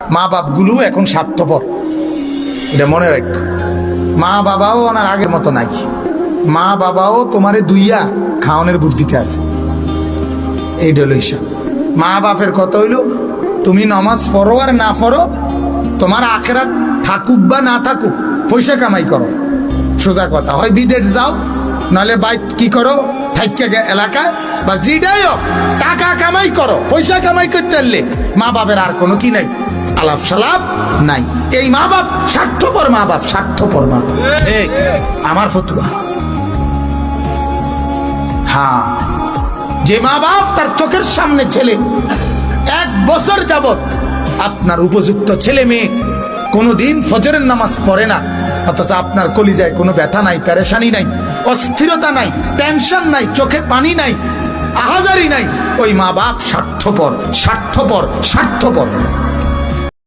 মা বাপগুলো এখন স্বার্থপর। এটা মনে রাখ। মা বাবাও ওনার আগের মতো নাই। মা বাবাও তোমারে দুইয়া খাওয়ানোর বুদ্ধিতে আছে। এইটা হলো হিসাব। মা বাপের কথা হইল, তুমি নমাজ পড়ো আর না পড়ো, তোমার আখেরাত থাকুক বা না থাকুক, পয়সা কামাই করো। সোজা কথা, হয় বিদেশ যাও, নাহলে বাইক কি করো, থাইকা এলাকায় বা জিডাই টাকা কামাই করো, পয়সা কামাই করতে পারলে মা বাপের আর কোনো কি নাই। আলাপ সালাপ নাই। এই মা বাপ স্বার্থপর মা বাপ স্বার্থপর মা বাপ আমার ফতুয়া। হ্যাঁ। যে মা বাপ তার চোখের সামনে ছেলে এক বছর যাবত আপনার উপযুক্ত ছেলে মেয়ে কোনোদিন ফজরের নামাজ পড়ে না অথচ আপনার কলিজায় কোনো ব্যথা নাই প্যারেশানি নাই অস্থিরতা নাই টেনশন নাই চোখে পানি নাই আহাজারি নাই। ওই মা বাপ স্বার্থপর স্বার্থপর স্বার্থপর।